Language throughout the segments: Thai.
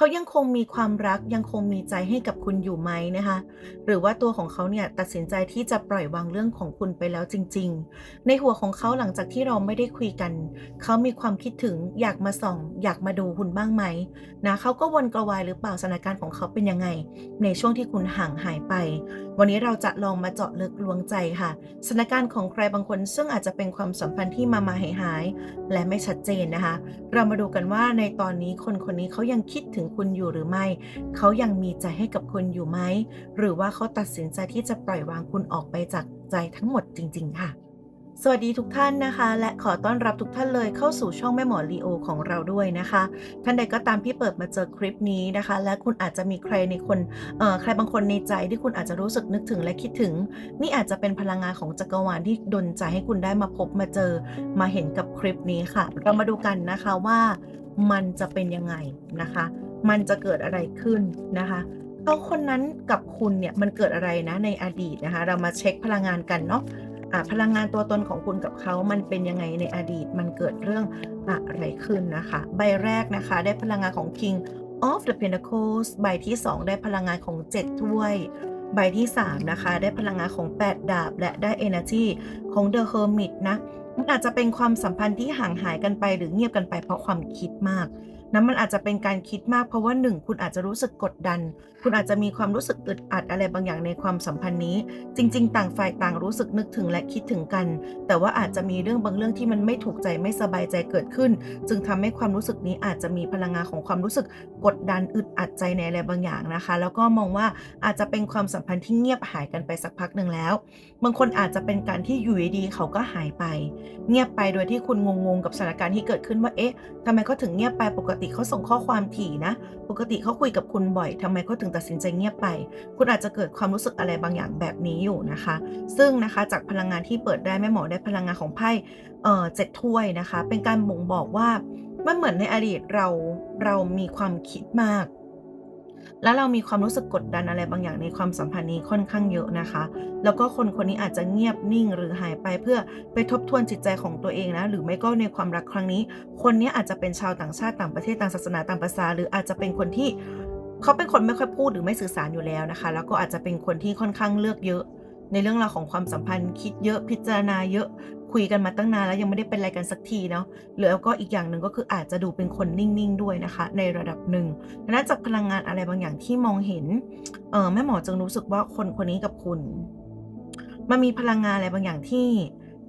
เขายังคงมีความรักยังคงมีใจให้กับคุณอยู่ไหมนะคะ หรือว่าตัวของเขาเนี่ยตัดสินใจที่จะปล่อยวางเรื่องของคุณไปแล้วจริง ๆ ในหัวของเขาหลังจากที่เราไม่ได้คุยกัน เขามีความคิดถึงอยากมาส่อง อยากมาดูคุณบ้างไหมนะเขาก็วนกระวายหรือเปล่าสถานการณ์ของเขาเป็นยังไง ในช่วงที่คุณห่างหายไป วันนี้เราจะลองมาเจาะลึกลวงใจค่ะสถานการณ์ของใครบางคนซึ่งอาจจะเป็นความสัมพันธ์ที่มามาหายหายและไม่ชัดเจนนะคะ เรามาดูกันว่าในตอนนี้คนคนนี้เขายังคิดถึงคุณอยู่หรือไม่ เขายังมีใจให้กับคุณอยู่ไหม หรือว่าเขาตัดสินใจที่จะปล่อยวางคุณออกไปจากใจทั้งหมดจริง ๆ ค่ะสวัสดีทุกท่านนะคะ และขอต้อนรับทุกท่านเลยเข้าสู่ช่องแม่หมอลีโอของเราด้วยนะคะ ท่านใดก็ตามที่เปิดมาเจอคลิปนี้นะคะ และคุณอาจจะมีใครในคนเอ่อใครบางคนในใจที่คุณอาจจะรู้สึกนึกถึงและคิดถึง นี่อาจจะเป็นพลังงานของจักรวาลที่ดลใจให้คุณได้มาพบมาเจอมาเห็นกับคลิปนี้ค่ะ เรามาดูกันนะคะว่ามันจะเป็นยังไงนะคะ มันจะเกิดอะไรขึ้นนะคะเขาคนนั้นกับคุณเนี่ยมันเกิดอะไรนะในอดีตนะคะ เรามาเช็คพลังงานกันเนาะะพลังงานตัวตนของคุณกับเขา มันเป็นยังไงในอดีต มันเกิดเรื่องอะไรขึ้นนะคะ ใบแรกนะคะ ได้พลังงานของ King of the Pentacles ใบที่ 2 ได้พลังงานของ 7 ถ้วย ใบที่ 3 นะคะ ได้พลังงานของ 8 ดาบ และได้ Energy ของ The Hermit นะมันอาจจะเป็นความสัมพันธ์ที่ห่างหายกันไปหรือเงียบกันไปเพราะความคิดมาก นะมันอาจจะเป็นการคิดมากเพราะว่าหนึ่งคุณอาจจะรู้สึกกดดัน คุณอาจจะมีความรู้สึกอึดอัดอะไรบางอย่างในความสัมพันธ์นี้ จริง ๆ ต่างฝ่ายต่างรู้สึกนึกถึงและคิดถึงกัน แต่ว่าอาจจะมีเรื่องบางเรื่องที่มันไม่ถูกใจไม่สบายใจเกิดขึ้น จึงทำให้ความรู้สึกนี้อาจจะมีพลังงานของความรู้สึกกดดันอึดอัดใจในอะไรบางอย่างนะคะ แล้วก็มองว่าอาจจะเป็นความสัมพันธ์ที่เงียบหายกันไปสักพักหนึ่งแล้ว บางคนอาจจะเป็นการที่อยู่ดีๆเขาก็หายไป เงียบไปโดยที่คุณงงๆกับสถานการณ์ที่เกิดขึ้นว่าเอ๊ะทำไมเขาถึงเงียบไปปกติเขาส่งข้อความถี่นะ ปกติเขาคุยกับคุณบ่อยทำไมเขาถึงตัดสินใจเงียบไป คุณอาจจะเกิดความรู้สึกอะไรบางอย่างแบบนี้อยู่นะคะ ซึ่งนะคะจากพลังงานที่เปิดได้แม่หมอได้พลังงานของไพ่เอ่อเจ็ดถ้วยนะคะ เป็นการบ่งบอกว่ามันเหมือนในอดีตเราเรามีความคิดมาก แล้วเรามีความรู้สึกกดดันอะไรบางอย่างในความสัมพันธ์นี้ค่อนข้างเยอะนะคะ แล้วก็คนคนนี้อาจจะเงียบนิ่งหรือหายไปเพื่อไปทบทวนจิตใจของตัวเองนะ หรือไม่ก็ในความรักครั้งนี้ คนนี้อาจจะเป็นชาวต่างชาติต่างประเทศต่างศาสนาต่างภาษา หรืออาจจะเป็นคนที่เขาเป็นคนไม่ค่อยพูดหรือไม่สื่อสารอยู่แล้วนะคะ แล้วก็อาจจะเป็นคนที่ค่อนข้างเลือกเยอะ ในเรื่องราวของความสัมพันธ์คิดเยอะพิจารณาเยอะ คุยกันมาตั้งนานแล้วยังไม่ได้เป็นอะไรกันสักทีเนาะหรือแล้วก็อีกอย่างหนึ่งก็คืออาจจะดูเป็นคนนิ่งๆด้วยนะคะ ในระดับหนึ่งน่าจะพลังงานอะไรบางอย่างที่มองเห็นเออแม่หมอจึงรู้สึกว่าคนคนนี้กับคุณ มันมีพลังงานอะไรบางอย่างที่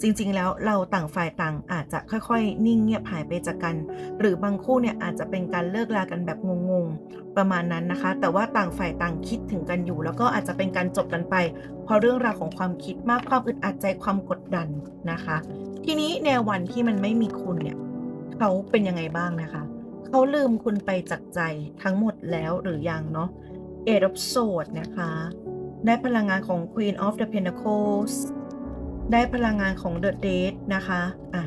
จริง ๆ แล้วเราต่างฝ่ายต่างอาจจะค่อยๆ นิ่งเงียบหายไปจากกัน หรือบางคู่เนี่ยอาจจะเป็นการเลิกลากันแบบงงๆ ประมาณนั้นนะคะ แต่ว่าต่างฝ่ายต่างคิดถึงกันอยู่ แล้วก็อาจจะเป็นการจบกันไป เพราะเรื่องราวของความคิดมากความอึดอัดใจความกดดันนะคะ ทีนี้ในวันที่มันไม่มีคุณเนี่ยเขาเป็นยังไงบ้างนะคะเขาลืมคุณไปจากใจทั้งหมดแล้วหรือยังเนาะ Eight of Swords นะคะได้พลังงานของ Queen of the Pentacles ได้พลังงานของ The Date นะคะอะ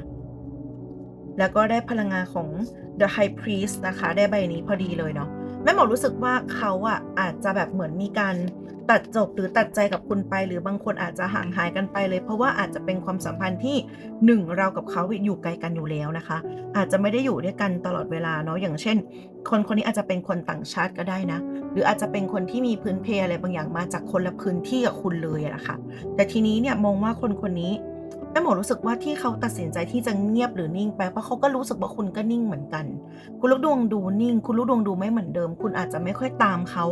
แล้วก็ได้พลังงานของ The High Priest นะคะ ได้ใบนี้พอดีเลยเนาะ แม่หมอรู้สึกว่าเขาอะอาจจะแบบเหมือนมีการตัดจบหรือตัดใจกับคุณไป หรือบางคนอาจจะห่างหายกันไปเลย เพราะว่าอาจจะเป็นความสัมพันธ์ที่หนึ่งเรากับเขาอยู่ไกลกันอยู่แล้วนะคะ อาจจะไม่ได้อยู่ด้วยกันตลอดเวลาเนาะอย่างเช่น คนคนนี้อาจจะเป็นคนต่างชาติก็ได้นะ หรืออาจจะเป็นคนที่มีพื้นเพอะไรบางอย่างมาจากคนละพื้นที่กับคุณเลยอะนะคะแต่ทีนี้เนี่ยมองว่าคนคนนี้ แม่หมอรู้สึกว่าที่เขาตัดสินใจที่จะเงียบหรือนิ่งไปเพราะเขาก็รู้สึกว่าคุณก็นิ่งเหมือนกัน คุณลูกดวงดูนิ่ง คุณลูกดวงดูไม่เหมือนเดิม คุณอาจจะไม่ค่อยตามเขา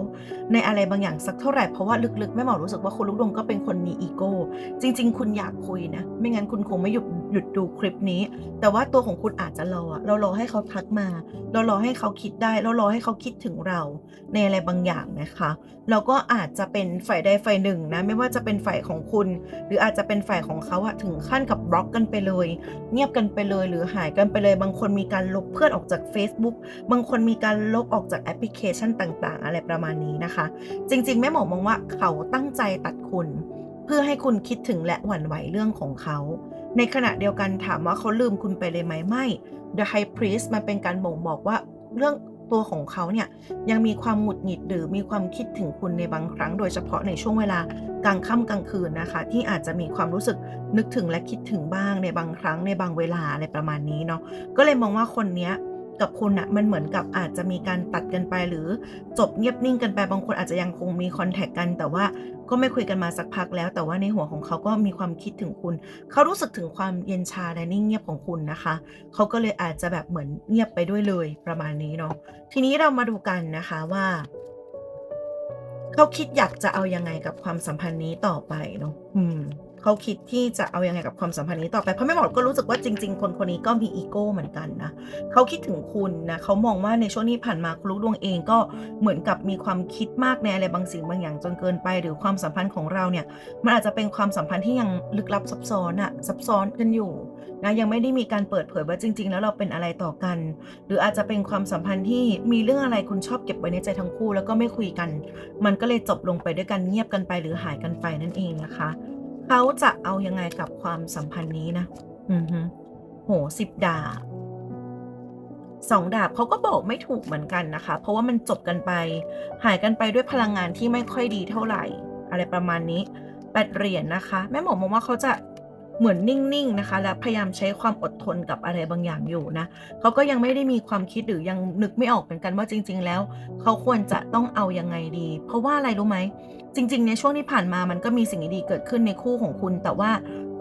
ในอะไรบางอย่างสักเท่าไหร่เพราะว่าลึกๆแม่หมอรู้สึกว่าคุณลูกดวงก็เป็นคนมีอีโก้ จริง ๆ คุณอยากคุยนะ ไม่งั้นคุณคงไม่หยุดหยุดดูคลิปนี้ แต่ว่าตัวของคุณอาจจะรออะเรารอให้เขาทักมา เรารอให้เขาคิดได้ เรารอให้เขาคิดถึงเรา ในอะไรบางอย่างนะคะเราก็อาจจะเป็นฝ่ายใดฝ่ายหนึ่งนะไม่ว่าจะเป็นฝ่ายของคุณ หรืออาจจะเป็นฝ่ายของเขาอะถึงขั้นกับบล็อกกันไปเลย เงียบกันไปเลยหรือหายกันไปเลย บางคนมีการลบเพื่อนออกจาก Facebook บางคนมีการลบออกจากแอปพลิเคชันต่าง ๆ อะไรประมาณนี้นะคะ จริง ๆ แม่หมอมองว่าเขาตั้งใจตัดคุณ เพื่อให้คุณคิดถึงและหวั่นไหวเรื่องของเขา ในขณะเดียวกันถามว่าเขาลืมคุณไปเลยไหมไม่ The High Priest มันเป็นการบ่งบอกว่าเรื่อง ตัวของเขาเนี่ยยังมีความหงุดหงิดหรือมีความคิดถึงคุณในบางครั้ง โดยเฉพาะในช่วงเวลากลางค่ำกลางคืนนะคะ ที่อาจจะมีความรู้สึกนึกถึงและคิดถึงบ้างในบางครั้งในบางเวลาอะไรประมาณนี้เนาะก็เลยมองว่าคนเนี้ย กับคุณน่ะมันเหมือนกับอาจจะมีการตัดกันไปหรือจบเงียบนิ่งกันไปบางคนอาจจะยังคงมีคอนแทคกัน แต่ว่าก็ไม่คุยกันมาสักพักแล้ว แต่ว่าในหัวของเขาก็มีความคิดถึงคุณ เขารู้สึกถึงความเย็นชาและนิ่งเงียบของคุณนะคะ เขาก็เลยอาจจะแบบเหมือนเงียบไปด้วยเลยประมาณนี้เนาะทีนี้เรามาดูกันนะคะว่า เขาคิดอยากจะเอายังไงกับความสัมพันธ์นี้ต่อไปเนาะอืม เขาคิดที่จะเอายังไงกับความสัมพันธ์นี้ต่อไป เพราะแม่หมอก็รู้สึกว่าจริง ๆ คนคนนี้ก็มีอีโก้เหมือนกันนะเขาคิดถึงคุณนะเขามองว่าในช่วงที่ผ่านมาคุณลูกดวงเองก็เหมือนกับมีความคิดมากในอะไรบางสิ่งบางอย่างจนเกินไป หรือความสัมพันธ์ของเราเนี่ยมันอาจจะเป็นความสัมพันธ์ที่ยังลึกลับซับซ้อนอะซับซ้อนกันอยู่นะยังไม่ได้มีการเปิดเผยว่าจริง ๆ แล้วเราเป็นอะไรต่อกัน หรืออาจจะเป็นความสัมพันธ์ที่มีเรื่องอะไรคุณชอบเก็บไว้ในใจทั้งคู่ แล้วก็ไม่คุยกัน มันก็เลยจบลงไปด้วยกันเงียบกันไปหรือหายกันไปนั่นเองนะคะ เขาจะเอายังไงกับความสัมพันธ์นี้นะ อือฮึโหสิบดาบสองดาบเขาก็บอกไม่ถูกเหมือนกันนะคะ เพราะว่ามันจบกันไป หายกันไปด้วยพลังงานที่ไม่ค่อยดีเท่าไหร่ อะไรประมาณนี้แปดเหรียญนะคะ แม่หมอมองว่าเขาจะ เหมือนนิ่งๆนะคะ และพยายามใช้ความอดทนกับอะไรบางอย่างอยู่นะเขาก็ยังไม่ได้มีความคิดหรือยังนึกไม่ออกเหมือนกันว่าจริง ๆ แล้ว เขาควรจะต้องเอายังไงดี เพราะว่าอะไรรู้ไหมจริง ๆ ในช่วงที่ผ่านมามันก็มีสิ่งดีๆเกิดขึ้นในคู่ของคุณ แต่ว่า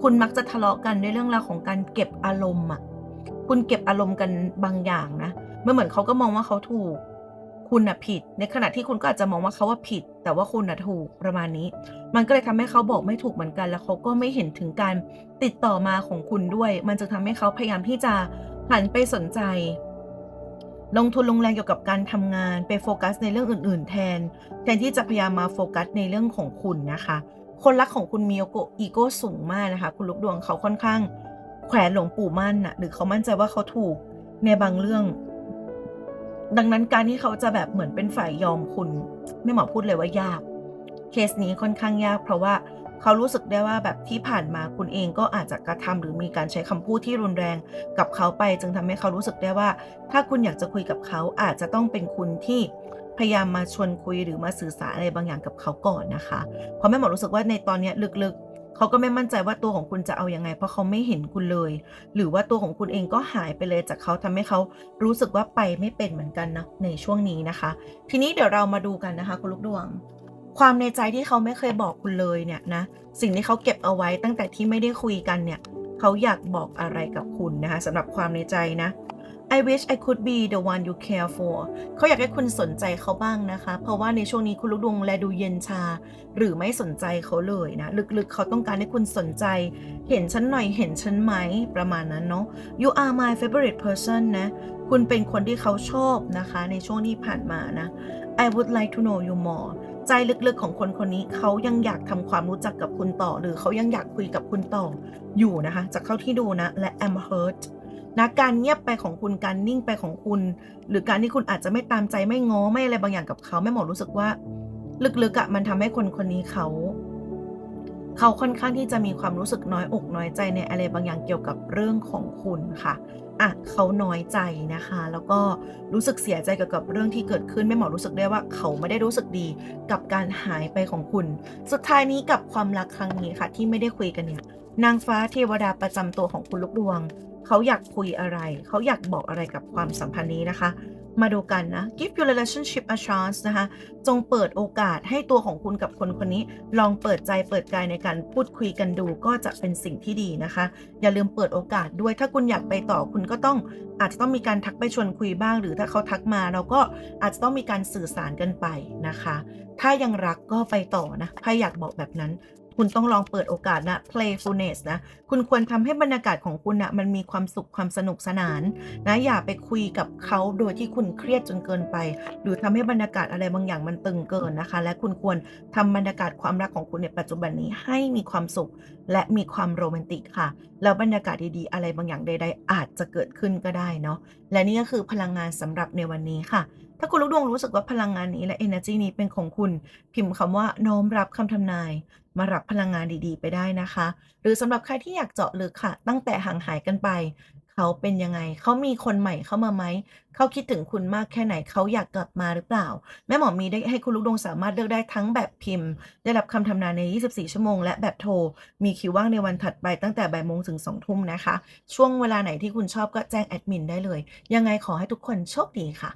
คุณมักจะทะเลาะกันในเรื่องราวของการเก็บอารมณ์อะคุณเก็บอารมณ์กันบางอย่างนะเมื่อเหมือนเขาก็มองว่าเขาถูก คุณน่ะผิด ในขณะที่คุณก็อาจจะมองว่าเขาว่าผิด แต่ว่าคุณนะถูกประมาณนี้ มันก็เลยทำให้เขาบอกไม่ถูกเหมือนกัน แล้วเขาก็ไม่เห็นถึงการติดต่อมาของคุณด้วย มันจะทำให้เขาพยายามที่จะหันไปสนใจ ลงทุนลงแรงเกี่ยวกับการทำงานไปโฟกัสในเรื่องอื่น ๆ แทน แทนที่จะพยายามมาโฟกัสในเรื่องของคุณนะคะ คนรักของคุณมีโอโกอีโก้สูงมากนะคะ คุณลูกดวงเขาค่อนข้าง แขวนหลวงปู่มั่นน่ะหรือเขามั่นใจว่าเขาถูกในบางเรื่อง ดังนั้นการที่เขาจะแบบเหมือนเป็นฝ่ายยอมคุณไม่หมอพูดเลยว่ายาก เคสนี้ค่อนข้างยาก เพราะว่าเขารู้สึกได้ว่าแบบที่ผ่านมาคุณเองก็อาจจะกระทำหรือมีการใช้คำพูดที่รุนแรงกับเขาไป จึงทำให้เขารู้สึกได้ว่า ถ้าคุณอยากจะคุยกับเขาอาจจะต้องเป็นคุณที่พยายามมาชวนคุยหรือมาสื่อสารอะไรบางอย่างกับเขาก่อนนะคะ เพราะแม่หมอรู้สึกว่าในตอนนี้ลึกๆ เขาก็ไม่มั่นใจว่าตัวของคุณจะเอาอยัางไง เพราะเขาไม่เห็นคุณเลย หรือว่าตัวของคุณเองก็หายไปเลยจากเขาทำให้เขารู้สึกว่าไปไม่เป็นเหมือนกันนะในช่วงนี้นะคะ ทีนี้เดี๋ยวเรามาดูกันนะคะ คุณลูกดวง ความในใจที่เขาไม่เคยบอกคุณเลยเนี่ยนะสิ่งที่เขาเก็บเอาไว้ตั้งแต่ที่ไม่ได้คุยกันเนี่ยเขาอยากบอกอะไรกับคุณนะคะสำหรับความในใจนะ I wish I could be the one you care for เขาอยากให้คุณสนใจเขาบ้างนะคะ เพราะว่าในช่วงนี้คุณลูกดวงแลดูเย็นชา หรือไม่สนใจเขาเลยนะ ลึกๆ เขาต้องการให้คุณสนใจ เห็นฉันหน่อย เห็นฉันไหม ประมาณนั้นเนาะ You are my favorite person นะ คุณเป็นคนที่เขาชอบนะคะ ในช่วงที่ผ่านมานะ I would like to know you more ใจลึกๆของคนคนนี้เขายังอยากทำความรู้จักกับคุณต่อ หรือเขายังอยากคุยกับคุณต่ออยู่นะคะ จากเท่าที่ดูนะ และ am hurt นะการเงียบไปของคุณการนิ่งไปของคุณ หรือการที่คุณอาจจะไม่ตามใจไม่ง้อไม่อะไรบางอย่างกับเขาแม่หมอรู้สึกว่า ลึกๆอะ่ะมันทำให้คนคนนี้เขา เขาค่อนข้างที่จะมีความรู้สึกน้อยอกน้อยใจในอะไรบางอย่างเกี่ยวกับเรื่องของคุณค่ะอะเขาน้อยใจนะคะ แล้วก็รู้สึกเสียใจเกี่ยวกับเรื่องที่เกิดขึ้นแม่หมอรู้สึกได้ว่าเขาไม่ได้รู้สึกดีกับการหายไปของคุณ สุดท้ายนี้กับความรักครั้งนี้ค่ะ ที่ไม่ได้คุยกันเนี่ยนางฟ้าเทวดาประจำตัวของคุณลูกดวง เขาอยากคุยอะไร เขาอยากบอกอะไรกับความสัมพันธ์นี้นะคะ มาดูกันนะ give your relationship a chance นะคะ จงเปิดโอกาสให้ตัวของคุณกับคนคนนี้ ลองเปิดใจเปิดกายในการพูดคุยกันดูก็จะเป็นสิ่งที่ดีนะคะ อย่าลืมเปิดโอกาสด้วยถ้าคุณอยากไปต่อคุณก็ต้องอาจจะต้องมีการทักไปชวนคุยบ้าง หรือถ้าเขาทักมาเราก็อาจจะต้องมีการสื่อสารกันไปนะคะ ถ้ายังรักก็ไปต่อนะใครอยากบอกแบบนั้น คุณต้องลองเปิดโอกาสนะ playfulness นะ คุณควรทำให้บรรยากาศของคุณนะมันมีความสุขความสนุกสนานนะ อย่าไปคุยกับเขาโดยที่คุณเครียดจนเกินไป หรือทำให้บรรยากาศอะไรบางอย่างมันตึงเกินนะคะ และคุณควรทำบรรยากาศความรักของคุณในปัจจุบันนี้ให้มีความสุขและมีความโรแมนติกค่ะ แล้วบรรยากาศดีๆ อะไรบางอย่างใด ๆ อาจจะเกิดขึ้นก็ได้เนาะ และนี่ก็คือพลังงานสำหรับในวันนี้ค่ะ ถ้าคุณลูกดวงรู้สึกว่าพลังงานนี้และ energy นี้เป็นของคุณพิมพ์คำว่าน้อมรับคำทำนาย มารับพลังงานดีๆ ไปได้นะคะ หรือสำหรับใครที่อยากเจาะลึกค่ะ ตั้งแต่ห่างหายกันไป เขาเป็นยังไง เขามีคนใหม่เข้ามาไหม เขาคิดถึงคุณมากแค่ไหนเขาอยากกลับมาหรือเปล่า แม่หมอมีได้ให้คุณลูกดวงสามารถเลือกได้ทั้งแบบพิมพ์ ได้รับคำทำนายใน 24 ชั่วโมง และแบบโทร มีคิวว่างในวันถัดไปตั้งแต่บ่ายโมงถึง2ทุ่มนะคะ ช่วงเวลาไหนที่คุณชอบก็แจ้งแอดมินได้เลย ยังไงขอให้ทุกคนโชคดีค่ะ